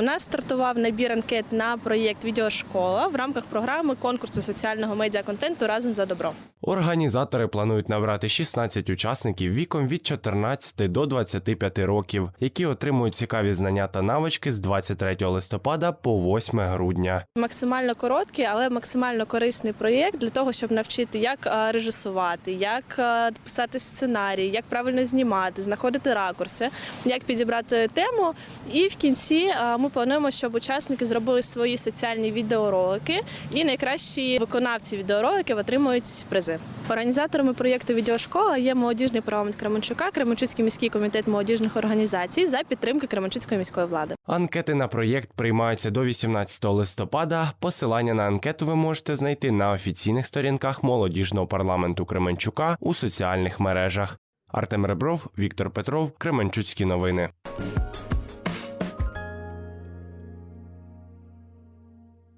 У нас стартував набір анкет на проєкт Відеошкола в рамках програми конкурсу соціального медіаконтенту разом за добро. Організатори планують набрати 16 учасників віком від 14 до 25 років, які отримують цікаві знання та навички з 23 листопада по 8 грудня. Максимально короткий, але максимально корисний проєкт для того, щоб навчити, як е, режисувати, як е, писати сценарій, як правильно знімати, знаходити ракурси, як підібрати тему. І в кінці е, плануємо, щоб учасники зробили свої соціальні відеоролики, і найкращі виконавці відеороликів отримують призи. Організаторами проєкту Відеошкола є молодіжний парламент Кременчука, Кременчуцький міський комітет молодіжних організацій за підтримки Кременчуцької міської влади. Анкети на проєкт приймаються до 18 листопада. Посилання на анкету ви можете знайти на офіційних сторінках молодіжного парламенту Кременчука у соціальних мережах. Артем Ребров, Віктор Петров, Кременчуцькі новини.